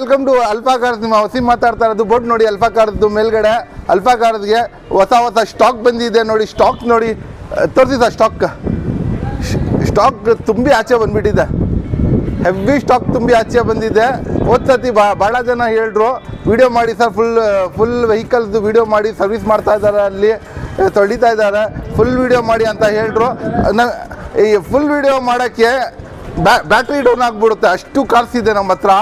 Welcome to alpha ನಿಮ್ಮ ವಸೀಮ್ ಮಾತಾಡ್ತಾ ಇರೋದು, ಬೋಟ್ ನೋಡಿ ಅಲ್ಫಾ ಕಾರ್ದು ಮೇಲ್ಗಡೆ, ಅಲ್ಫಾ ಹೊಸ ಹೊಸ ಸ್ಟಾಕ್ ಬಂದಿದೆ ನೋಡಿ, ಸ್ಟಾಕ್ ನೋಡಿ ತೋರಿಸಿ ಸರ್ ಸ್ಟಾಕ್? ಸ್ಟಾಕ್ ತುಂಬಿ ಆಚೆ ಬಂದ್ಬಿಟ್ಟಿದೆ. ಹೆವಿ ಸ್ಟಾಕ್ ತುಂಬಿ ಆಚೆ ಬಂದಿದೆ. ಹೋದ್ ಸತಿ ಬಾ ಭಾಳ ಜನ ಹೇಳಿದ್ರು ವಿಡಿಯೋ ಮಾಡಿ ಸರ್, ಫುಲ್ ಫುಲ್ ವೆಹಿಕಲ್ದು ವಿಡಿಯೋ ಮಾಡಿ ಸರ್ವಿಸ್ ಮಾಡ್ತಾ ಇದ್ದಾರೆ ಅಲ್ಲಿ ತೊಳಿತಾ ಇದ್ದಾರೆ, ಫುಲ್ ವಿಡಿಯೋ ಮಾಡಿ ಅಂತ ಹೇಳಿದ್ರು ಈ ಫುಲ್ ವಿಡಿಯೋ ಮಾಡೋಕ್ಕೆ ಬ್ಯಾಟ್ರಿ ಡೌನ್ ಆಗಿಬಿಡುತ್ತೆ. ಅಷ್ಟು ಕಾರ್ಸ್ ಇದೆ ನಮ್ಮ ಹತ್ರ.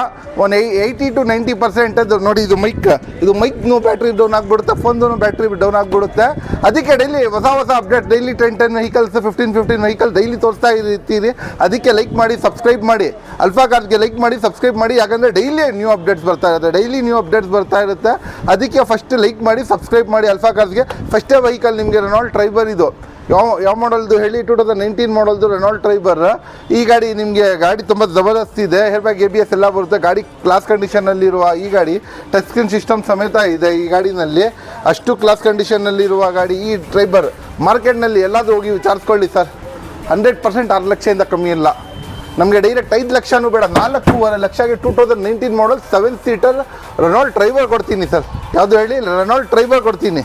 ಒನ್ ಏಯ್ ಏಯ್ಟಿ ಟು ನೈಂಟಿ ಪರ್ಸೆಂಟ್ ಅದು. ನೋಡಿ, ಇದು ಮೈಕ್ ಇದು ಮೈಕ್ನು ಬ್ಯಾಟ್ರಿ ಡೌನ್ ಆಗಿಬಿಡುತ್ತೆ. ಫೋನ್ದು ಬ್ಯಾಟ್ರಿ ಡೌನ್ ಆಗಿಬಿಡುತ್ತೆ. ಅದಕ್ಕೆ ಡೈಲಿ ಹೊಸ ಹೊಸ update daily ten ten vehicles fifteen fifteen vehicle daily ತೋರಿಸ್ತಾ ಇರ್ತೀರಿ. ಅದಕ್ಕೆ ಲೈಕ್ ಮಾಡಿ ಸಬ್ಸ್ಕ್ರೈಬ್ ಮಾಡಿ. ಅಲ್ಫಾ ಕಾರ್ಸ್ಗೆ ಲೈಕ್ ಮಾಡಿ ಸಬ್ಸ್ಕ್ರೈಬ್ ಮಾಡಿ. ಯಾಕಂದರೆ ಡೈಲಿ ನ್ಯೂ ಅಪ್ಡೇಟ್ಸ್ ಬರ್ತಾ ಇರುತ್ತೆ. ಡೈಲಿ ನ್ಯೂ ಅಪ್ಡೇಟ್ಸ್ ಬರ್ತಾ ಇರುತ್ತೆ. ಅದಕ್ಕೆ ಫಸ್ಟ್ ಲೈಕ್ ಮಾಡಿ ಸಬ್ಸ್ಕ್ರೈಬ್ ಮಾಡಿ ಅಲ್ಫಾ ಕಾರ್ಸ್ಗೆ ಫಸ್ಟೇ ವೆಹಿಕಲ್ ನಿಮಗೆ ರೆನಾಲ್ಡ್ ಟ್ರೈಬರ್ ಇದು. ಯಾವ ಯಾವ ಮಾಡಲ್ದು ಹೇಳಿ ಟೂ ತೌಸಂಡ್ ನೈನ್ಟೀನ್ ಮಾಡಲ್ದು ರೆನಾಲ್ಡ್ ಟ್ರೈಬರ್ ಈ ಗಾಡಿ ನಿಮಗೆ ಗಾಡಿ ತುಂಬ ಜಬರ್ದಸ್ತ್ ಇದೆ. ಹೇರ್ಬ್ಯಾಗ್ ಎ ಬಿ ಎಸ್ ಎಲ್ಲ ಬರುತ್ತೆ. ಗಾಡಿ ಕ್ಲಾಸ್ ಕಂಡೀಷನಲ್ಲಿರುವ ಈ ಗಾಡಿ ಟಚ್ ಸ್ಕ್ರೀನ್ ಸಿಸ್ಟಮ್ ಸಮೇತ ಇದೆ ಈ ಗಾಡಿನಲ್ಲಿ. ಅಷ್ಟು ಕ್ಲಾಸ್ ಕಂಡೀಷನಲ್ಲಿರುವ ಗಾಡಿ ಈ ಟ್ರೈಬರ್ ಮಾರ್ಕೆಟ್ನಲ್ಲಿ ಎಲ್ಲಾದರೂ ಹೋಗಿ ವಿಚಾರಿಸ್ಕೊಳ್ಳಿ ಸರ್. ಹಂಡ್ರೆಡ್ ಪರ್ಸೆಂಟ್ ಆರು ಲಕ್ಷದಿಂದ ಕಮ್ಮಿ ಇಲ್ಲ. ನಮಗೆ ಡೈರೆಕ್ಟ್ ಐದು ಲಕ್ಷನೂ ಬೇಡ, ನಾಲ್ಕೂವರೆ ಲಕ್ಷಕ್ಕೆ two thousand nineteen model seven seater Renault driver ಕೊಡ್ತೀನಿ ಸರ್. ಯಾವುದು ಹೇಳಿ? ರೆನಾಲ್ಡ್ ಟ್ರೈಬರ್ ಕೊಡ್ತೀನಿ.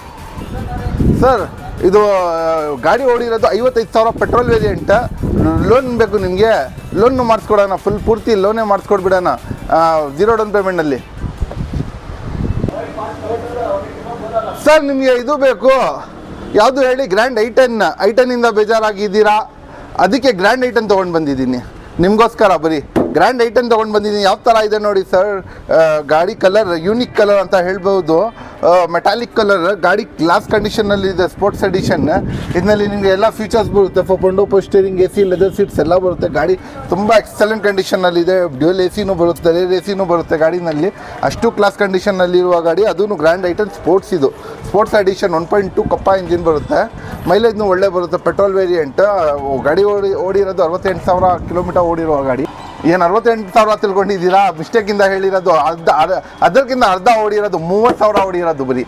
ಸರ್ ಇದು ಗಾಡಿ ಓಡಿರೋದು ಐವತ್ತೈದು ಸಾವಿರ ಪೆಟ್ರೋಲ್ ವೇರಿಯಂಟ್. ಲೋನ್ ಬೇಕು ನಿಮಗೆ. ಲೋನ್ ಮಾಡಿಸ್ಕೊಡೋಣ ಫುಲ್ ಪೂರ್ತಿ ಲೋನೇ ಮಾಡಿಸ್ಕೊಡ್ಬಿಡೋಣ ಜೀರೋ ಡೌನ್ ಪೇಮೆಂಟಲ್ಲಿ ಸರ್, ನಿಮಗೆ ಇದು ಬೇಕು. ಯಾವುದು ಹೇಳಿ ಗ್ರ್ಯಾಂಡ್ ಐಟನ್ ಟೆನ್ನಿಂದ ಬೇಜಾರಾಗಿದ್ದೀರಾ? ಅದಕ್ಕೆ ಗ್ರ್ಯಾಂಡ್ ಐಟನ್ ತೊಗೊಂಡು ಬಂದಿದ್ದೀನಿ. ನಿಮಗೋಸ್ಕರ ಬರೀ ಗ್ರ್ಯಾಂಡ್ ಐಟನ್ ತೊಗೊಂಡು ಬಂದಿದ್ದೀನಿ. ಯಾವ ಥರ ಇದೆ ನೋಡಿ, ಸರ್. ಗಾಡಿ ಕಲರ್ ಯೂನಿಕ್ ಕಲರ್ ಅಂತ ಹೇಳ್ಬೋದು. ಮೆಟಾಲಿಕ್ ಕಲರ್ ಗಾಡಿ ಗ್ಲಾಸ್ ಕಂಡೀಷನಲ್ಲಿ ಇದೆ ಸ್ಪೋರ್ಟ್ಸ್ ಎಡಿಷನ್ ಇದರಲ್ಲಿ ನಿಮಗೆ ಎಲ್ಲ ಫೀಚರ್ಸ್ ಬರುತ್ತೆ. ಫೋಂಡೋ steering A C leather seats ಎಲ್ಲ ಬರುತ್ತೆ. ಗಾಡಿ ತುಂಬ ಎಕ್ಸಲೆಂಟ್ ಕಂಡೀಷನಲ್ಲಿದೆ ಡ್ಯೂಲ್ ಎ ಸಿನೂ ಬರುತ್ತೆ ರೇರ್ ಎ ಸಿನೂ ಬರುತ್ತೆ ಗಾಡಿನಲ್ಲಿ. ಅಷ್ಟು ಕ್ಲಾಸ್ ಕಂಡೀಷನಲ್ಲಿರುವ ಗಾಡಿ ಅದೂ ಗ್ರ್ಯಾಂಡ್ ಐಟಮ್ ಸ್ಪೋರ್ಟ್ಸ್ ಇದು. Sports edition one point two ಕಪ್ಪ ಇಂಜಿನ್ ಬರುತ್ತೆ. ಮೈಲೇಜ್ನು ಒಳ್ಳೆ ಬರುತ್ತೆ. ಪೆಟ್ರೋಲ್ ವೇರಿಯಂಟ್ ಗಾಡಿ ಓಡಿ, ಓಡಿರೋದು ಅರವತ್ತೆಂಟು ಸಾವಿರ ಕಿಲೋಮೀಟರ್ ಓಡಿರುವ ಗಾಡಿ. ಏನು ಅರವತ್ತೆಂಟು ಸಾವಿರ ತಿಳ್ಕೊಂಡಿದ್ದೀರಾ? ಮಿಸ್ಟೇಕಿಂದ ಹೇಳಿರೋದು ಅರ್ಧ ಅರ್- ಅದಕ್ಕಿಂತ ಅರ್ಧ ಓಡಿರೋದು ಮೂವತ್ತು ಸಾವಿರ ಓಡಿರೋದು ಬರೀ.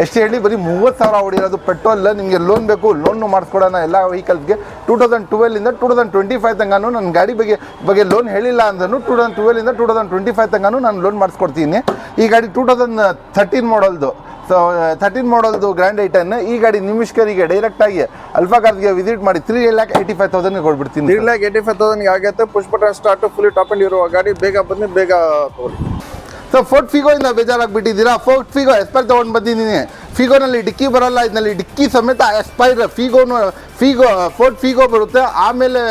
ಎಷ್ಟು ಹೇಳಿ, ಬರೀ ಮೂವತ್ತು ಸಾವಿರ ಹೊಡಿರೋದು ಪೆಟ್ರೋಲ್, ನಿಮಗೆ ಲೋನ್ ಬೇಕು ಲೋನು ಮಾಡಿಸ್ಕೊಡೋಣ ಎಲ್ಲ ವೆಹಿಕಲ್ಸ್ಗೆ ಟೂ ತೌಸಂಡ್ ಇಂದ ಟೂ ತೌಸಂಡ್ ಟ್ವೆಂಟಿ ಫೈವ್ ತನಕನೂ ನನ್ನ ಗಾಡಿ ಬಗ್ಗೆ ಬಗ್ಗೆ ಲೋನ್ ಹೇಳಿಲ್ಲ ಅಂದ್ರೂ ಟೂ ತೌಸಂಡ್ ಟ್ವೆಲ್ಲಿಂದ ಟೂ ತೌಸಂಡ್ ಟ್ವೆಂಟಿ ಫೈವ್ ತನಕನೂ ನಾನು ಲೋನ್ ಮಾಡಿಸ್ಕೊಡ್ತೀನಿ. ಈ ಗಾಡಿ ಟೂ ತೌಸಂಡ್ ಥರ್ಟೀನ್ ಮಾಡಲ್ದು ಸೊ ಥರ್ಟೀನ್ ಮಾಡಲ್ದು ಗ್ರ್ಯಾಂಡ್ ಐಟನ್ ಈ ಗಾಡಿ ನಿಮಿಷ್ಕರಿಗೆ ಡೈರೆಕ್ಟಾಗಿ ಅಲ್ಫಾ ಕಾರ್ಗೆ ವಿಸಿಟ್ ಮಾಡಿ ತ್ರೀ ಲ್ಯಾಕ್ ಏಯ್ಟಿ ಫೈವ್ ತೌಸಂಡ್ಗೆ ಕೊಡ್ಬಿಡ್ತೀನಿ ತ್ರೀ ಲ್ಯಾಕ್ ಏಯ್ಟಿ ಫೈವ್ ತೌಸಂಡ್ಗೆ ಆಗುತ್ತೆ. Push start fully top end ಇರುವ ಗಾಡಿ, ಬೇಗ ಬಂದು ಬೇಗ ತಗೊಳ್ಳಿ. ಸೊ ಫೋರ್ಟ್ ಫಿಗೋ ಇಂದ ಬೇಜಾರಾಗ್ಬಿಟ್ಟಿದ್ದೀರಾ? ಫೋರ್ಟ್ ಫಿಗೋ ಎಸ್ಪೈರ್ ತೊಗೊಂಡು ಬಂದಿದ್ದೀನಿ. ಫಿಗೋನಲ್ಲಿ ಡಿಕ್ಕಿ ಬರಲ್ಲ, ಇದರಲ್ಲಿ ಡಿಕ್ಕಿ ಸಮೇತ ಎಸ್ಪೈರ್ ಫಿಗೋನು ಫಿಗೋ ಫೋರ್ಟ್ ಫಿಗೋ ಬರುತ್ತೆ. ಆಮೇಲೆ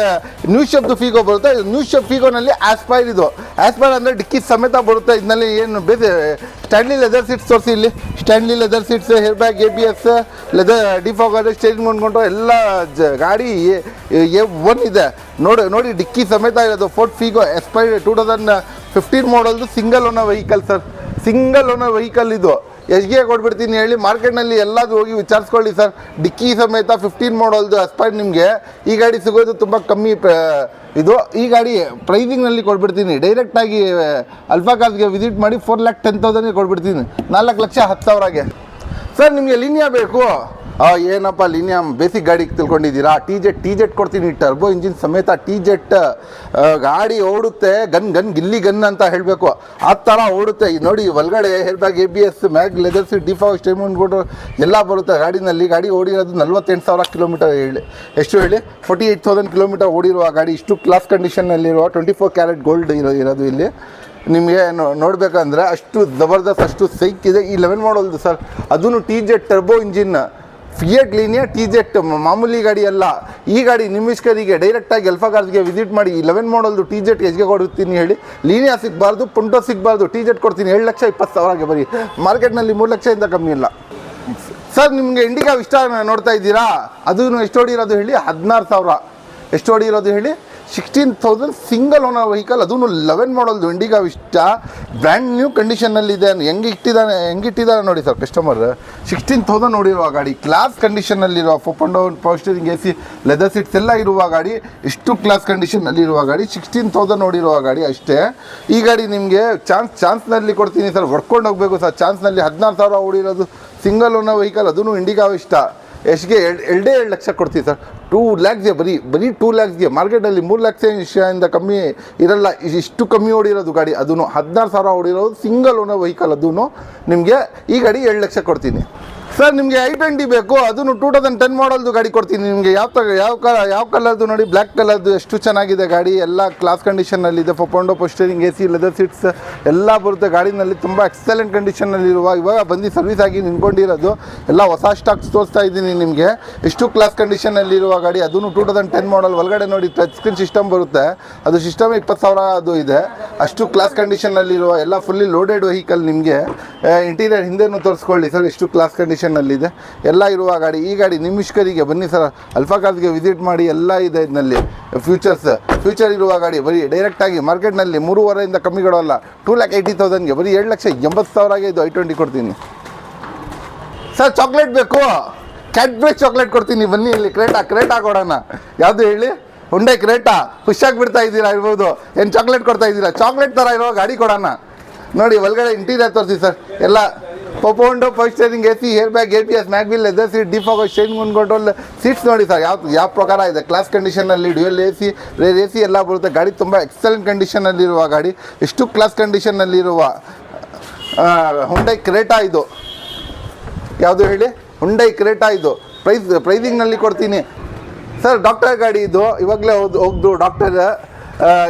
ನ್ಯೂ ಶಬ್ದು ಫಿಗೋ ಬರುತ್ತೆ. ನ್ಯೂ ಶಬ್ ಫಿಗೋನಲ್ಲಿ ಆಸ್ಪೈರ್ ಇದು. ಆಸ್ಪೈರ್ ಅಂದರೆ ಡಿಕ್ಕಿ ಸಮೇತ ಬರುತ್ತೆ. ಇದರಲ್ಲಿ ಏನು ಬೇರೆ ಸ್ಟ್ಯಾಂಡ್ಲಿ ಲೆದರ್ ಸೀಟ್ಸ್ ತೋರಿಸಿ ಇಲ್ಲಿ. ಸ್ಟ್ಯಾಂಡ್ಲಿ leather seats air bag A B S leather defogger steering ಮಾಡ್ಕೊಂಡು ಎಲ್ಲ ಜ, ಗಾಡಿ ಎ ಒನ್ ಇದೆ. ನೋಡಿ ನೋಡಿ, ಡಿಕ್ಕಿ ಸಮೇತ ಇರೋದು Ford Figo Aspire two thousand fifteen ಮಾಡಲ್ದು single owner vehicle sir single owner vehicle ಇದು. ಎಷ್ಗೆ ಕೊಟ್ಬಿಡ್ತೀನಿ ಹೇಳಿ, ಮಾರ್ಕೆಟ್ನಲ್ಲಿ ಎಲ್ಲದು ಹೋಗಿ ವಿಚಾರಿಸ್ಕೊಳ್ಳಿ ಸರ್ ಡಿಕ್ಕಿ ಸಮೇತ ಫಿಫ್ಟೀನ್ ಮಾಡಲ್ದು ಅಸ್ಪೈಡ್ ನಿಮಗೆ. ಈ ಗಾಡಿ ಸಿಗೋದು ತುಂಬ ಕಮ್ಮಿ ಇದು. ಈ ಗಾಡಿ ಪ್ರೈಸಿಂಗ್ನಲ್ಲಿ ಕೊಟ್ಬಿಡ್ತೀನಿ. ಡೈರೆಕ್ಟಾಗಿ ಅಲ್ಫಾ ಕಾಸ್ಗೆ ವಿಸಿಟ್ ಮಾಡಿ ಫೋರ್ ಲ್ಯಾಕ್ ಟೆನ್ ತೌಸಂಡ್ಗೆ ಕೊಟ್ಬಿಡ್ತೀನಿ. ನಾಲ್ಕು ಲಕ್ಷ ಹತ್ತು ಸಾವಿರಗೆ ಸರ್ ನಿಮಗೆ ಲಿನಿಯಾ ಬೇಕು. ಏನಪ್ಪ ಲಿನಿಯಂ ಬೇಸಿಕ್ ಗಾಡಿಗೆ ತಿಳ್ಕೊಂಡಿದ್ದೀರಾ? ಟಿ ಜೆಟ್ ಟಿ ಜೆಟ್ ಕೊಡ್ತೀನಿ ಟರ್ಬೋ ಇಂಜಿನ್ ಸಮೇತ ಟಿ ಜೆಟ್ ಗಾಡಿ ಓಡುತ್ತೆ, ಗನ್ ಗನ್, ಗಿಲ್ಲಿ ಗನ್ ಅಂತ ಹೇಳಬೇಕು. ಆ ಥರ ಓಡುತ್ತೆ. ನೋಡಿ, ಒಳಗಡೆ bag A B S mag leathers ಡಿಫಾ ಸ್ಟೇಮನ್ ಕೊಟ್ಟು ಎಲ್ಲ ಬರುತ್ತೆ ಗಾಡಿನಲ್ಲಿ. ಗಾಡಿ ಓಡಿರೋದು ನಲ್ವತ್ತೆಂಟು ಸಾವಿರ ಕಿಲೋಮೀಟರ್ ಹೇಳಿ. ಎಷ್ಟು ಹೇಳಿ? ಫೋರ್ಟಿ ಏಯ್ಟ್ ತೌಸಂಡ್ ಕಿಲೋಮೀಟರ್ ಓಡಿರುವ ಗಾಡಿ. ಇಷ್ಟು ಕ್ಲಾಸ್ ಕಂಡೀಷನ್ನಲ್ಲಿರುವ ಟ್ವೆಂಟಿ ಫೋರ್ ಕ್ಯಾರೆಟ್ ಗೋಲ್ಡ್ ಇರೋ ಇರೋದು ಇಲ್ಲಿ. ನಿಮಗೆ ನೋಡಬೇಕಂದ್ರೆ ಅಷ್ಟು ಜಬರ್ದಸ್ತ್, ಅಷ್ಟು ಸೈಕ್ ಇದೆ. ಈ ಲೆವೆನ್ ಮಾಡಲ್ದು ಸರ್. ಅದೂ T jet turbo engine Fiat Linea T jet ಮಾಮೂಲಿ ಗಾಡಿ ಅಲ್ಲ. ಈ ಗಾಡಿ ನಿಮಿಷ್ಕರಿಗೆ ಡೈರೆಕ್ಟಾಗಿ ಎಲ್ಫಾ ಕಾರ್ಸ್ಗೆ ವಿಸಿಟ್ ಮಾಡಿ ಈ ಲೆವೆನ್ ಮಾಡಲ್ದು ಟಿ ಜೆಟ್ ಎಷ್ಗೆ ಕೊಡುತ್ತೀನಿ ಹೇಳಿ. ಲೀನಿಯಾ ಸಿಗಬಾರ್ದು ಪುಂಟೋ ಸಿಗಬಾರ್ದು ಟಿ ಜೆಟ್ ಕೊಡ್ತೀನಿ ಏಳು ಲಕ್ಷ ಇಪ್ಪತ್ತು ಸಾವಿರಗೆ ಬರೀ ಮಾರ್ಕೆಟ್ನಲ್ಲಿ ಮೂರು ಲಕ್ಷದಿಂದ ಕಮ್ಮಿ ಇಲ್ಲ. ಸರ್ ನಿಮಗೆ ಇಂಡಿಕಾ ಇಷ್ಟ ನೋಡ್ತಾ ಇದ್ದೀರಾ? ಅದೂ ಎಷ್ಟು ಹೊಡಿರೋದು ಹೇಳಿ? ಹದಿನಾರು ಸಾವಿರ. ಎಷ್ಟು ಹೊಡಿರೋದು ಹೇಳಿ? Sixteen thousand single owner vehicle ಅದೂ ಲೆವೆನ್ ಮಾಡಲ್ದು ಇಂಡಿಗಾ ಇಷ್ಟ ಬ್ರ್ಯಾಂಡ್ ನ್ಯೂ ಕಂಡೀಷನಲ್ಲಿದೆ ಹೆಂಗೆ ಇಟ್ಟಿದ್ದಾನೆ ಹೆಂಗೆ ಇಟ್ಟಿದ್ದಾರೆ ನೋಡಿ ಸರ್ ಕಸ್ಟಮರ್ ಸಿಕ್ಸ್ಟೀನ್ ತೌಸಂಡ್ ನೋಡಿರುವ ಗಾಡಿ ಕ್ಲಾಸ್ ಕಂಡೀಷನಲ್ಲಿರುವ ಫೋಪ್ and down ಪಾಸ್ಟರಿಂಗ್ steering A C leather seats ಎಲ್ಲ ಇರುವ ಗಾಡಿ, ಇಷ್ಟು ಕ್ಲಾಸ್ ಕಂಡೀಷನ್ನಲ್ಲಿರುವ ಗಾಡಿ ಸಿಕ್ಸ್ಟೀನ್ ತೌಸಂಡ್ ನೋಡಿರುವ ಗಾಡಿ ಅಷ್ಟೇ. ಈ ಗಾಡಿ ನಿಮಗೆ ಚಾನ್ಸ್ ಚಾನ್ಸ್ನಲ್ಲಿ ಕೊಡ್ತೀನಿ ಸರ್. ಹೊಡ್ಕೊಂಡು ಹೋಗಬೇಕು ಸರ್. ಚಾನ್ಸ್ನಲ್ಲಿ ಹದಿನಾರು ಸಾವಿರ ಓಡಿರೋದು ಸಿಂಗಲ್ ಓನರ್ ವೆಹಿಕಲ್ ಅದೂ ಇಂಡಿಗಾ ಇಷ್ಟ ಎಷ್ಟಿಗೆ ಎರಡು ಎರಡೇ ಎರಡು ಲಕ್ಷ ಕೊಡ್ತೀವಿ ಸರ್. ಟೂ ಲ್ಯಾಕ್ಸ್ಗೆ ಬರೀ ಬರೀ ಟೂ ಲ್ಯಾಕ್ಸ್ಗೆ ಮಾರ್ಕೆಟಲ್ಲಿ ಮೂರು ಇಂದ ಕಮ್ಮಿ ಇರಲ್ಲ, ಇಷ್ಟು ಕಮ್ಮಿ ಓಡಿರೋದು ಗಾಡಿ. ಅದೂ ಹದಿನಾರು ಸಾವಿರ ಓಡಿರೋದು ಸಿಂಗಲ್ ಓನರ್ ವೆಹಿಕಲ್ ಅದೂ ನಿಮಗೆ ಈ ಗಾಡಿ ಏಳು ಲಕ್ಷ ಕೊಡ್ತೀನಿ. ಸರ್, ನಿಮಗೆ ಐ ಟ್ವೆಂಟಿ ಬೇಕು, ಅದನ್ನು ಟೂ ತೌಸಂಡ್ ಟೆನ್ ಮಾಡಲ್ದು ಗಾಡಿ ಕೊಡ್ತೀನಿ. ನಿಮಗೆ ಯಾವ ತ, ಯಾವ ಕಲ ಯಾವ ಕಲರ್ದು ನೋಡಿ ಬ್ಲ್ಯಾಕ್ ಕಲರ್ದು ಎಷ್ಟು ಚೆನ್ನಾಗಿದೆ ಗಾಡಿ, ಎಲ್ಲ ಕ್ಲಾಸ್ ಕಂಡೀಷನ್ನಲ್ಲಿದೆ ಫೊಪೊಂಡೋ ಪೋಸ್ಟರಿಂಗ್ ಎ ಸಿ ಲೆದರ್ ಸೀಟ್ಸ್ ಎಲ್ಲ ಬರುತ್ತೆ. ಗಾಡಿನಲ್ಲಿ ತುಂಬ ಎಕ್ಸಲೆಂಟ್ ಕಂಡೀಷನ್ನಲ್ಲಿರುವ ಇವಾಗ ಬಂದು ಸರ್ವಿಸ್ ಆಗಿ ನಿಂತ್ಕೊಂಡಿರೋದು. ಎಲ್ಲ ಹೊಸ ಸ್ಟಾಕ್ಸ್ ತೋರಿಸ್ತಾ ಇದ್ದೀನಿ ನಿಮಗೆ. ಎಷ್ಟು ಕ್ಲಾಸ್ ಕಂಡೀಷನಲ್ಲಿರುವ ಗಾಡಿ, ಅದನ್ನು ಟೂ ತೌಸಂಡ್ ಟೆನ್ ಮಾಡಲ್ ಒಳಗಡೆ ನೋಡಿ ಟಚ್ ಸ್ಕ್ರೀನ್ ಸಿಸ್ಟಮ್ ಬರುತ್ತೆ. ಅದು ಸಿಸ್ಟಮ್ ಇಪ್ಪತ್ತು ಸಾವಿರ ಅದು ಇದೆ. ಅಷ್ಟು ಕ್ಲಾಸ್ ಕಂಡೀಷನಲ್ಲಿರುವ ಎಲ್ಲ ಫುಲ್ಲಿ ಲೋಡೆಡ್ ವೆಹಿಕಲ್ ನಿಮಗೆ. ಇಂಟೀರಿಯರ್ ಹಿಂದೆನೂ ತೋರಿಸ್ಕೊಳ್ಳಿ ಸರ್, ಎಷ್ಟು ಕ್ಲಾಸ್ ಕಂಡೀಷನಲ್ಲಿದೆ ಎಲ್ಲ ಇರುವ ಗಾಡಿ, ಈ ಗಾಡಿ ನಿಮಿಷ್ಕರಿಗೆ ಬನ್ನಿ ಸರ್. ಅಲ್ಫಾ ವಿಸಿಟ್ ಮಾಡಿ ಎಲ್ಲ ಇದೆ ಇದರಲ್ಲಿ ಫ್ಯೂಚರ್ಸ್ ಫ್ಯೂಚರ್ ಇರುವ ಗಾಡಿ ಬರೀ ಡೈರೆಕ್ಟಾಗಿ ಮಾರ್ಕೆಟ್ನಲ್ಲಿ ಮೂರುವರೆಯಿಂದ ಕಮ್ಮಿ ಕೊಡೋಲ್ಲ. ಟೂ ಲ್ಯಾಕ್ ಏಯ್ಟಿ ತೌಸಂಡ್ಗೆ ಬರೀ ಎರಡು ಲಕ್ಷ ಎಂಬತ್ತು ಸಾವಿರಗೆ ಇದು ಐ ಟ್ವೆಂಟಿ ಕೊಡ್ತೀನಿ. ಸರ್ ಚಾಕ್ಲೇಟ್ ಬೇಕು. ಕ್ಯಾಡ್ಬ್ರೇಕ್ ಚಾಕ್ಲೇಟ್ ಕೊಡ್ತೀನಿ. ಬನ್ನಿ ಇಲ್ಲಿ ಕ್ರೇಟಾ ಕ್ರೇಟಾ ಕೊಡೋಣ. ಯಾವುದು ಹೇಳಿ? ಹುಂಡೆ ಕ್ರೇಟಾ ಖುಷಿಯಾಗಿ ಬಿಡ್ತಾ ಇದ್ದೀರಾ ಇರ್ಬೋದು. ಏನು ಚಾಕ್ಲೇಟ್ ಕೊಡ್ತಾ ಇದ್ದೀರಾ? ಚಾಕ್ಲೇಟ್ ಥರ ಇರೋ ಗಾಡಿ ಕೊಡೋಣ. ನೋಡಿ, ಒಳಗಡೆ ಇಂಟೀರಿಯರ್ ತೋರಿಸಿ ಸರ್. ಎಲ್ಲ ಪೊಪೊಂಡೋ first steering A C air bag A P S mag wheel leather seat defogger steering ಒಂದು ಕಂಟ್ರೋಲ್ ಸೀಟ್ಸ್ ನೋಡಿ ಸರ್ ಯಾವ ಯಾವ ಪ್ರಕಾರ ಇದೆ? Class ಕಂಡೀಷನಲ್ಲಿ dual A C rear A C ಎಲ್ಲ ಬರುತ್ತೆ. ಗಾಡಿ ತುಂಬ ಎಕ್ಸಲೆಂಟ್ ಕಂಡೀಷನಲ್ಲಿರುವ ಗಾಡಿ. ಎಷ್ಟು ಕ್ಲಾಸ್ ಕಂಡೀಷನ್ನಲ್ಲಿರುವ ಹುಂಡೈ ಕ್ರೇಟಾ ಇದು. ಯಾವುದು ಹೇಳಿ? ಹುಂಡೈ ಕ್ರೇಟಾ ಇದು. ಪ್ರೈಸ್ ಪ್ರೈಸಿಂಗ್ನಲ್ಲಿ ಕೊಡ್ತೀನಿ. ಸರ್ ಡಾಕ್ಟರ್ ಗಾಡಿ ಇದು. ಇವಾಗಲೇ ಹೋದ್ ಹೋಗ್ದು ಡಾಕ್ಟರ್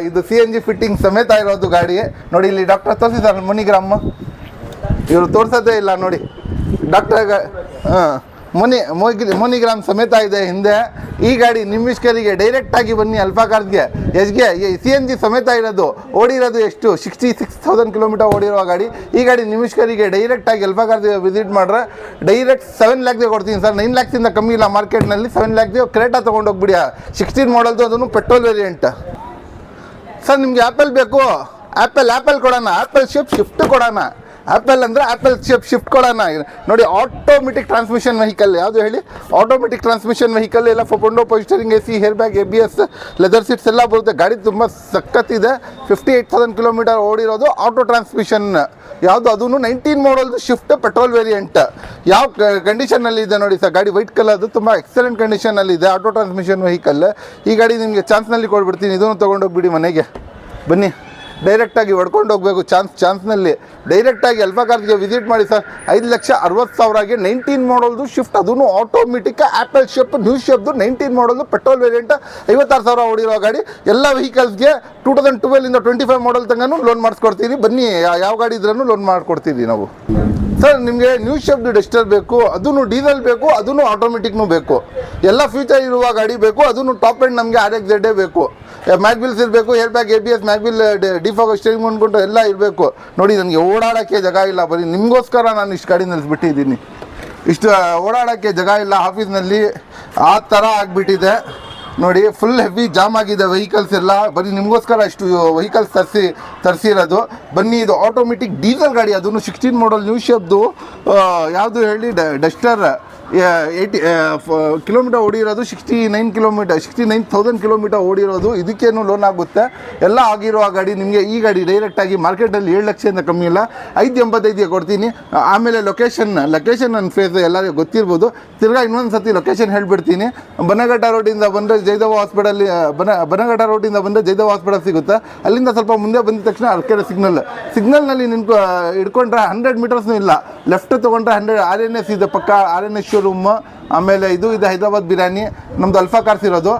ಇದು ಸಿ ಎನ್ ಜಿ ಫಿಟ್ಟಿಂಗ್ ಸಮೇತ ಇರೋದು ಗಾಡಿ. ನೋಡಿ ಇಲ್ಲಿ ಡಾಕ್ಟರ್ ತೋರಿಸಿ ಸರ್ ಮುನಿಗ್ರಾಮ್. ಇವರು ತೋರ್ಸದೇ ಇಲ್ಲ ನೋಡಿ. ಡಾಕ್ಟರ್ ಹಾಂ, ಮುನಿ, ಮೋಗಿ, ಮೋನಿಗ್ರಾಮ್ ಸಮೇತ ಇದೆ ಹಿಂದೆ. ಈ ಗಾಡಿ ನಿಮಿಷ್ಕರಿಗೆ ಡೈರೆಕ್ಟಾಗಿ ಬನ್ನಿ ಅಲ್ಫಾ ಕಾರ್ಸ್ಗೆ ಎಸ್ಗೆ ಸಿ ಎನ್ ಜಿ ಸಮೇತ ಇರೋದು, ಓಡಿರೋದು ಎಷ್ಟು? ಸಿಕ್ಸ್ಟಿ ಸಿಕ್ಸ್ ತೌಸಂಡ್ ಕಿಲೋಮೀಟರ್ ಓಡಿರೋ ಗಾಡಿ. ಈ ಗಾಡಿ ನಿಮಿಷ್ಕರಿಗೆ ಡೈರೆಕ್ಟಾಗಿ ಅಲ್ಫಾ ಕಾರ್ಸ್ಗೆ ವಿಸಿಟ್ ಮಾಡ್ರೆ ಡೈರೆಕ್ಟ್ ಸೆವೆನ್ ಲ್ಯಾಕ್ಗೆ ಕೊಡ್ತೀನಿ ಸರ್. ನೈನ್ ಲ್ಯಾಕ್ಸಿಂದ ಕಮ್ಮಿ ಇಲ್ಲ ಮಾರ್ಕೆಟ್ನಲ್ಲಿ ಸೆವೆನ್ ಲ್ಯಾಕ್ಗೆ ಕ್ರೇಟಾ ತೊಗೊಂಡೋಗ್ಬಿಡಿ. ಸಿಕ್ಸ್ಟೀನ್ ಮಾಡಲ್ದು ಅದನ್ನು ಪೆಟ್ರೋಲ್ ವೇರಿಯಂಟ್ ಸರ್, ನಿಮಗೆ ಆ್ಯಪಲ್ ಬೇಕು. ಆ್ಯಪಲ್ ಆ್ಯಪಲ್ ಕೊಡೋಣ. ಆ್ಯಪಲ್ ಶಿಫ್ಟ್ ಶಿಫ್ಟ್ ಕೊಡೋಣ. ಆ್ಯಪಲ್ ಅಂದರೆ ಆ್ಯಪಲ್ ಶಿಫ್ಟ್ ಶಿಫ್ಟ್ ಕೊಡೋಣ. ನೋಡಿ ಆಟೋಮೆಟಿಕ್ ಟ್ರಾನ್ಸ್ಮಿಷನ್ ವೆಹಿಕಲ್ ಯಾವುದು ಹೇಳಿ? ಆಟೋಮೆಟಿಕ್ ಟ್ರಾನ್ಸ್ಮಿಷನ್ ವೆಹಿಕಲ್ ಎಲ್ಲ ಫೊಪೊಂಡೋ ಪೊಸ್ಟರಿಂಗ್ A C air bag A B S leather seats ಎಲ್ಲ ಬರುತ್ತೆ. ಗಾಡಿ ತುಂಬ ಸಕ್ಕತ್ತಿದೆ ಫಿಫ್ಟಿ ಏಯ್ಟ್ ತೌಸಂಡ್ ಕಿಲೋಮೀಟರ್ ಓಡಿರೋದು ಆಟೋ ಟ್ರಾನ್ಸ್ಮಿಷನ್ ಯಾವುದು? ಅದೂ ನೈನ್ಟೀನ್ ಮಾಡಲ್ದು ಶಿಫ್ಟ್ ಪೆಟ್ರೋಲ್ ವೇರಿಯಂಟ್ ಯಾವ ಕಂಡೀಷನಲ್ಲಿ ಇದೆ ನೋಡಿ ಸರ್? ಗಾಡಿ ವೈಟ್ ಕಲರ್ದು ತುಂಬ ಎಕ್ಸಲೆಂಟ್ ಕಂಡೀಷನಲ್ಲಿ ಇದೆ ಆಟೋ ಟ್ರಾನ್ಸ್ಮಿಷನ್ ವೆಹಿಕಲ್ ಈ ಗಾಡಿ ನಿಮಗೆ ಚಾನ್ಸ್ನಲ್ಲಿ ಕೊಡ್ಬಿಡ್ತೀನಿ. ಇದನ್ನು ತೊಗೊಂಡೋಗ್ಬಿಡಿ ಮನೆಗೆ. ಬನ್ನಿ. ಡೈರೆಕ್ಟಾಗಿ ಹೊಡ್ಕೊಂಡು ಹೋಗಬೇಕು. ಚಾನ್ಸ್, ಚಾನ್ಸ್ನಲ್ಲಿ ಡೈರೆಕ್ಟಾಗಿ ಅಲ್ಫಾ ಕಾರ್ಸ್ಗೆ ವಿಸಿಟ್ ಮಾಡಿ ಸರ್. ಐದು ಲಕ್ಷ ಅರವತ್ತು ಸಾವಿರಗೆ ನೈನ್ಟೀನ್ ಮಾಡಲ್ದು ಶಿಫ್ಟ್ ಅದೂ ಆಟೋಮೆಟಿಕ್ ಆ್ಯಪಲ್ ಶಿಫ್ಟ್ ನ್ಯೂ ಶೇಪ್ದು ನೈನ್ಟೀನ್ ಮಾಡಲ್ದು ಪೆಟ್ರೋಲ್ ವೇರಿಯಂಟ್ ಐವತ್ತಾರು ಸಾವಿರ ಓಡಿರೋ ಗಾಡಿ. ಎಲ್ಲ ವೆಹಿಕಲ್ಸ್ಗೆ ಟೂ ತೌಸಂಡ್ ಇಂದ ಟ್ವೆಂಟಿ ಫೈವ್ ಮಾಡಲ್ ತನಕ ಲೋನ್ ಮಾಡಿಸ್ಕೊಡ್ತೀವಿ ಬನ್ನಿ ಯಾವ ಗಾಡಿ ಇದ್ರೂ ಲೋನ್ ಮಾಡಿಕೊಡ್ತೀವಿ ನಾವು. ಸರ್, ನಿಮಗೆ ನ್ಯೂ ಶೇಪ್ದು ಡಸ್ಟರ್ ಬೇಕು ಅದೂ ಡೀಸೆಲ್ ಬೇಕು ಅದೂ ಆಟೋಮೆಟಿಕ್ನು ಬೇಕು. ಎಲ್ಲ ಫ್ಯೂಚರ್ ಇರುವ ಗಾಡಿ ಬೇಕು ಅದೂ ಟಾಪ್ ಎಂಡ್ ನಮಗೆ ಆರ್ ಎಕ್ಸ್ ಬೇಕು. ಮ್ಯಾಗ್ವಿಲ್ಸ್ ಇರಬೇಕು air bag A B S mag wheel defogger steering ಅಂದ್ಕೊಂಡು ಎಲ್ಲ ಇರಬೇಕು. ನೋಡಿ, ನನಗೆ ಓಡಾಡೋಕ್ಕೆ ಜಾಗ ಇಲ್ಲ. ಬರೀ ನಿಮಗೋಸ್ಕರ ನಾನು ಇಷ್ಟು ಗಾಡಿ ನಿಲ್ಲಿಸ್ಬಿಟ್ಟಿದ್ದೀನಿ ಇಷ್ಟು ಓಡಾಡೋಕ್ಕೆ ಜಾಗ ಇಲ್ಲ ಆಫೀಸ್ನಲ್ಲಿ. ಆ ಥರ ಆಗಿಬಿಟ್ಟಿದೆ. ನೋಡಿ ಫುಲ್ ಹೆವಿ ಜಾಮ್ ಆಗಿದೆ ವೆಹಿಕಲ್ಸ್ ಎಲ್ಲ. ಬರೀ ನಿಮಗೋಸ್ಕರ ಇಷ್ಟು ವೆಹಿಕಲ್ಸ್ ತರಿಸಿ, ತರಿಸಿರೋದು. ಬನ್ನಿ, ಇದು ಆಟೋಮೆಟಿಕ್ ಡೀಸೆಲ್ ಗಾಡಿ. ಅದನ್ನು ಸಿಕ್ಸ್ಟೀನ್ ಮಾಡಲ್ ನ್ಯೂ ಶಬ್ದು ಯಾವುದು ಹೇಳಿ Duster eighty kilometre ಓಡಿರೋದು sixty nine kilometre sixty nine thousand kilometre ಓಡಿರೋದು ಇದಕ್ಕೇನು ಲೋನ್ ಆಗುತ್ತೆ? ಎಲ್ಲ ಆಗಿರೋ ಆ ಗಾಡಿ ನಿಮಗೆ ಈ ಗಾಡಿ ಡೈರೆಕ್ಟಾಗಿ ಮಾರ್ಕೆಟಲ್ಲಿ ಏಳು ಲಕ್ಷದಿಂದ ಕಮ್ಮಿ ಇಲ್ಲ. ಐದು ಎಂಬತ್ತೈದಿಗೆ ಕೊಡ್ತೀನಿ. ಆಮೇಲೆ ಲೊಕೇಶನ್ ಲೊಕೇಶನ್ ನನ್ನ ಫೇಸ್ ಎಲ್ಲರಿಗೂ ಗೊತ್ತಿರ್ಬೋದು. ತಿರ್ಗಾ ಇನ್ನೊಂದು ಸತಿ ಲೊಕೇಶನ್ ಹೇಳಿಬಿಡ್ತೀನಿ. ಬನಘಟ್ಟ ರೋಡಿಂದ ಬಂದರೆ ಜಯದೇವ ಹಾಸ್ಪಿಟಲ್ ಬನ, ಬನಘಟ್ಟ ರೋಡಿಂದ ಬಂದರೆ ಜಯದೇವ ಹಾಸ್ಪಿಟಲ್ ಸಿಗುತ್ತೆ. ಅಲ್ಲಿಂದ ಸ್ವಲ್ಪ ಮುಂದೆ ಬಂದ ತಕ್ಷಣ ಅರ್ಕೆರೆ ಸಿಗ್ನಲ್ ಸಿಗ್ನಲ್ನಲ್ಲಿ ನಿಮ್ಗೆ ಹಿಡ್ಕೊಂಡ್ರೆ ಹಂಡ್ರೆಡ್ ಮೀಟರ್ಸ್ನೂ ಇಲ್ಲ. ಲೆಫ್ಟ್ ತೊಗೊಂಡ್ರೆ ಹಂಡ್ರೆಡ್ ಆರ್ ಎನ್ ಎಸ್ ಇದೆ ಪಕ್ಕ ಆರ್ ಎನ್ ಎಸ್ ಶೋರೂಮ್. ಆಮೇಲೆ ಇದು ಇದೆ ಹೈದರಾಬಾದ್ ಬಿರಿಯಾನಿ. ನಮ್ಮದು ಅಲ್ಫಾ ಕಾರ್ಸ್ ಇರೋದು.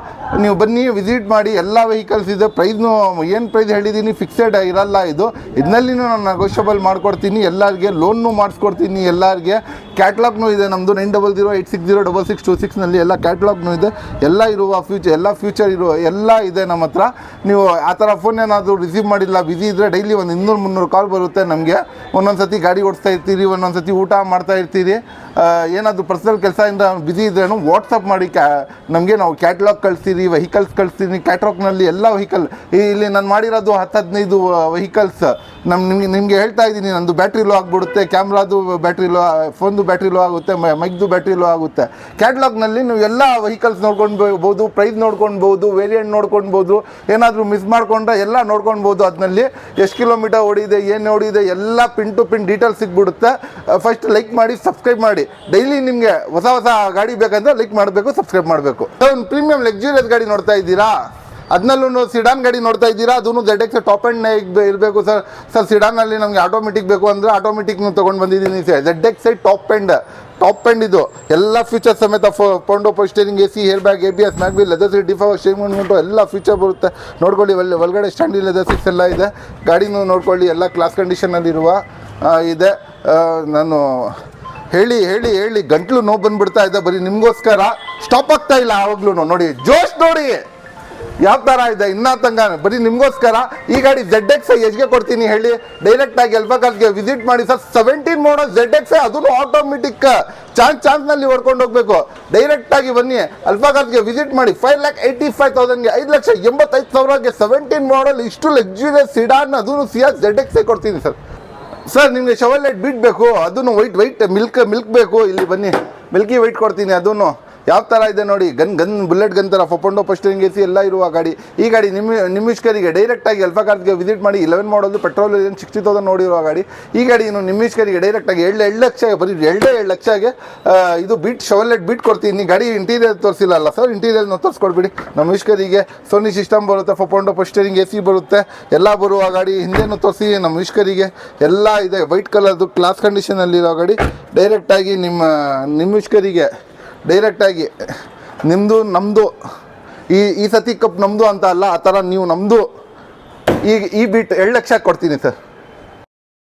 ನೀವು ಬನ್ನಿ ವಿಸಿಟ್ ಮಾಡಿ, ಎಲ್ಲ ವೆಹಿಕಲ್ಸ್ ಇದೆ. ಪ್ರೈಸ್ನು ಏನು ಪ್ರೈಸ್ ಹೇಳಿದ್ದೀನಿ ಫಿಕ್ಸೆಡ್ ಇರಲ್ಲ ಇದು. ಇದನ್ನಲ್ಲಿನೂ ನಾನು ನೆಗೋಷಿಯಬಲ್ ಮಾಡ್ಕೊಡ್ತೀನಿ. ಎಲ್ಲರಿಗೆ ಲೋನ್ನು ಮಾಡಿಸ್ಕೊಡ್ತೀನಿ, ಎಲ್ಲರಿಗೆ. ಕ್ಯಾಟ್ಲಾಗ್ನು ಇದೆ ನಮ್ಮದು nine double zero eight six zero double six two ಸಿಕ್ಸ್ನಲ್ಲಿ ಎಲ್ಲ ಕ್ಯಾಟ್ಲಾಗ್ನು ಇದೆ. ಎಲ್ಲ ಇರುವ ಫ್ಯೂಚರ್ ಎಲ್ಲ ಫ್ಯೂಚರ್ ಇರುವ, ಎಲ್ಲ ಇದೆ ನಮ್ಮ ಹತ್ರ. ನೀವು ಆ ಥರ ಫೋನ್ ಏನಾದರೂ ರಿಸೀವ್ ಮಾಡಿಲ್ಲ ಬಿಸಿ ಇದ್ದರೆ ಡೈಲಿ ಒಂದು ಇನ್ನೂರು ಮುನ್ನೂರು ಕಾಲ್ ಬರುತ್ತೆ ನಮಗೆ. ಒಂದೊಂದು ಸತಿ ಗಾಡಿ ಓಡಿಸ್ತಾ ಇರ್ತೀರಿ ಒಂದೊಂದು ಸತಿ ಊಟ ಮಾಡ್ತಾ ಇರ್ತೀರಿ. ಏನಾದರೂ ಪರ್ಸನಲ್ ಕೆಲಸದಿಂದ ಬಿಸಿ ಇದ್ರೇನು ವಾಟ್ಸಪ್ ಮಾಡಿ ಕ್ಯಾ ನಮಗೆ ನಾವು ಕ್ಯಾಟ್ಲಾಗ್ ಕಳಿಸ್ತೀರಿ ವೆಹಿಕಲ್ಸ್ ಕಳಿಸ್ತೀನಿ ಕ್ಯಾಟ್ಲಾಗ್ನಲ್ಲಿ ಎಲ್ಲ ವೆಹಿಕಲ್ ಇಲ್ಲಿ ನಾನು ಮಾಡಿರೋದು ಹತ್ತು ಹದಿನೈದು ವೆಹಿಕಲ್ಸ್ ನಮ್ಮ ನಿಮಗೆ ನಿಮಗೆ ಹೇಳ್ತಾ ಇದ್ದೀನಿ, ನಂದು ಬ್ಯಾಟ್ರಿ ಲೋ ಆಗಿಬಿಡುತ್ತೆ ಕ್ಯಾಮ್ರಾದು ಬ್ಯಾಟ್ರಿ ಲೋ ಫೋನ್ದು ಬ್ಯಾಟ್ರಿ ಲೋ ಆಗುತ್ತೆ ಮೈಕ್ದು ಬ್ಯಾಟ್ರಿ ಲೋ ಆಗುತ್ತೆ. ಕ್ಯಾಟ್ಲಾಗ್ನಲ್ಲಿ ನೀವು ಎಲ್ಲ ವೆಹಿಕಲ್ಸ್ ನೋಡ್ಕೊಳ್ಬೋದು ಪ್ರೈಸ್ ನೋಡ್ಕೊಳ್ಬೋದು ವೇರಿಯಂಟ್ ನೋಡ್ಕೊಳ್ಬೋದು ಏನಾದರೂ ಮಿಸ್ ಮಾಡ್ಕೊಂಡ್ರೆ ಎಲ್ಲ ನೋಡ್ಕೊಳ್ಬೋದು ಅದರಲ್ಲಿ ಎಷ್ಟು ಕಿಲೋಮೀಟರ್ ಓಡಿದೆ, ಏನು ಓಡಿದೆ, ಎಲ್ಲ ಪಿನ್ ಟು ಪಿನ್ ಡೀಟೇಲ್ಸ್ ಸಿಗ್ಬಿಡುತ್ತೆ. ಫಸ್ಟ್ ಲೈಕ್ ಮಾಡಿ ಸಬ್ಸ್ಕ್ರೈಬ್ ಮಾಡಿ. ಮಾಡಿ. ಡೈಲಿ ನಿಮಗೆ ಹೊಸ ಹೊಸ ಗಾಡಿ ಬೇಕಂದ್ರೆ ಲೈಕ್ ಮಾಡಬೇಕು ಸಬ್ಸ್ಕ್ರೈಬ್ ಮಾಡಬೇಕು. ಒಂದು ಪ್ರೀಮಿಯಂ ಲಕ್ಸುರಿಯಸ್ ಗಾಡಿ ನೋಡ್ತಾ ಇದ್ದೀರಾ? ಅದನ್ನಲ್ಲೂ ಸಿಡಾನ್ ಗಾಡಿ ನೋಡ್ತಾ ಇದ್ದೀರಾ? ಅದನ್ನು ಜೆಡ್ ಎಕ್ಸ್ ಟಾಪ್ ಆ್ಯಂಡ್ ಇರಬೇಕು ಸರ್ ಸರ್ ಸಿಡಾನಲ್ಲಿ ನಮಗೆ ಆಟೋಮೆಟಿಕ್ ಬೇಕು ಅಂದರೆ ಆಟೋಮೆಟಿಕ್ನು ತೊಗೊಂಡು ಬಂದಿದ್ದೀನಿ sir. Z X top end top end ಇದು. ಎಲ್ಲ ಫೀಚರ್ಸ್ ಸಮೇತ ಪೊಂಡೋ steering A C air bag A B S ಮ್ಯಾಗ್ಬಿ leather seat steering ಉಂಟು ಎಲ್ಲ ಫೀಚರ್ ಬರುತ್ತೆ. ನೋಡ್ಕೊಳ್ಳಿ, ಒಳ್ಳೆ ಒಳಗಡೆ ಸ್ಟ್ಯಾಂಡಿ ಲೆದರ್ ಸೀಟ್ಸ್ ಎಲ್ಲ ಇದೆ. ಗಾಡಿನೂ ನೋಡ್ಕೊಳ್ಳಿ, ಎಲ್ಲ ಕ್ಲಾಸ್ ಕಂಡೀಷನಲ್ಲಿರುವ ಇದೆ. ನಾನು ಹೇಳಿ ಹೇಳಿ ಹೇಳಿ, ಗಂಟ್ಲು ನೋವು ಬಂದ್ಬಿಡ್ತಾ ಇದೆ ಬರೀ ನಿಮಗೋಸ್ಕರ. ಸ್ಟಾಪ್ ಆಗ್ತಾ ಇಲ್ಲ ಆವಾಗ್ಲೂ ನೋಡಿ, ಜೋಶ್ ನೋಡಿ. ಯಾವ ಥರ ಇದೆ? ಇನ್ನ ತಂಗ ಬರೀ ನಿಮಗೋಸ್ಕರ. ಈ ಗಾಡಿ ಜೆಡ್ ಎಕ್ಸ್ ಎಜ್ಗೆ ಕೊಡ್ತೀನಿ ಹೇಳಿ. ಡೈರೆಕ್ಟ್ ಆಗಿ ಎಲ್ಬಾಗಲ್ಗೆ ವಿಸಿಟ್ ಮಾಡಿ ಸರ್. ಸೆವೆಂಟೀನ್ ಮಾಡೋ ಜೆಡ್ ಎಕ್ಸ್ ಅದನ್ನು ಆಟೋಮೆಟಿಕ್ ಚಾನ್ಸ್ ಚಾನ್ಸ್ನಲ್ಲಿ ಹೊಡ್ಕೊಂಡು ಹೋಗ್ಬೇಕು. ಡೈರೆಕ್ಟ್ ಆಗಿ ಬನ್ನಿ. ಅಲ್ಫಾಗಾಲ್ಗೆ ವಿಸಿಟ್ ಮಾಡಿ. ಫೈವ್ ಲ್ಯಾಕ್ ಏಯ್ಟಿ ಫೈವ್ ತೌಸಂಡ್ಗೆ ಐದು ಲಕ್ಷ ಎಂಬತ್ತೈದು ಸಾವಿರಕ್ಕೆ ಸೆವೆಂಟೀನ್ ಮಾಡಲ್ ಇಷ್ಟು ಲಕ್ಸುರಿಯಸ್ ಸಿಡಾನ್ ಅದನ್ನು ಸಿಯಾ ಜೆಡ್ ಎಕ್ಸೇ ಕೊಡ್ತೀನಿ ಸರ್. ಸರ್, ನಿಮಗೆ ಶವಲೆಟ್ ಬಿಡಬೇಕು, ಅದನ್ನು ವೈಟ್ ವೈಟ್ ಮಿಲ್ಕ್ ಮಿಲ್ಕ್ ಬೇಕು. ಇಲ್ಲಿ ಬನ್ನಿ. ಮಿಲ್ಕಿ ವೈಟ್ ಕೊಡ್ತೀನಿ, ಅದನ್ನು. ಯಾವ ಥರ ಇದೆ ನೋಡಿ, ಗನ್ ಗನ್ ಬುಲೆಟ್ ಗನ್ ಥರ ಫೊಪೊಂಡೋ ಫಸ್ಟ್ ಎ ಸಿ ಎಲ್ಲ ಇರುವ ಗಾಡಿ. ಈ ಗಾಡಿ ನಿಮ್ಮ ನಿಮಿಷ್ಕರಿಗೆ ಡೈರೆಕ್ಟಾಗಿ ಎಲ್ಫಾ ಕಾರ್ಗೆ ವಿಸಿಟ್ ಮಾಡಿ ಇಲೆವೆನ್ ಮಾಡೋದು ಪೆಟ್ರೋಲ್ ಏನು ಸಿಕ್ಸ್ಟಿ ತೌಸಂಡ್ ನೋಡಿರುವ ಗಾಡಿ. ಈ ಗಾಡಿ ಇನ್ನು ನಿಮಿಷ್ಕರಿಗೆ ಡೈರೆಕ್ಟಾಗಿ ಎರಡು ಎರಡು ಲಕ್ಷ, ಬರೀ ಎರಡೇ ಎರಡು ಲಕ್ಷಗೆ ಇದು ಬಿಟ್ ಶವಲೆಟ್ ಬಿಟ್ ಕೊಡ್ತೀನಿ. ಗಾಡಿ ಇಂಟೀರಿಯರ್ ತೋರಿಸಿಲ್ಲ ಅಲ್ಲ ಸರ್ ಇಂಟೀರಿಯರ್ನ ತೋರಿಸ್ಕೊಡ್ಬಿಡಿ. ನಮಿಷ್ಕರಿಗೆ ಸೋನಿ ಸಿಸ್ಟಮ್ ಬರುತ್ತೆ ಫೊಪೊಂಡೋ ಪಸ್ಟರಿಂಗ್ ಎ ಸಿ ಬರುತ್ತೆ. ಎಲ್ಲ ಬರುವ ಗಾಡಿ ಹಿಂದೆನೂ ತೋರಿಸಿ ನಮ್ಮ ಇಷ್ಕರಿಗೆ ಎಲ್ಲ ಇದೆ. ವೈಟ್ ಕಲರ್ದು ಕ್ಲಾಸ್ ಕಂಡೀಷನಲ್ಲಿರೋ ಗಾಡಿ. ಡೈರೆಕ್ಟಾಗಿ ನಿಮ್ಮ ನಿಮಿಷ್ಕರಿಗೆ ಡೈರೆಕ್ಟಾಗಿ ನಿಮ್ಮದು ನಮ್ಮದು ಈ ಈ ಸತಿ ಕಪ್ ನಮ್ಮದು ಅಂತ ಅಲ್ಲ, ಆ ಥರ ನೀವು ನಮ್ಮದು ಈಗ ಈ ಬಿಟ್ ಎರಡು ಲಕ್ಷ ಕೊಡ್ತೀನಿ ಸರ್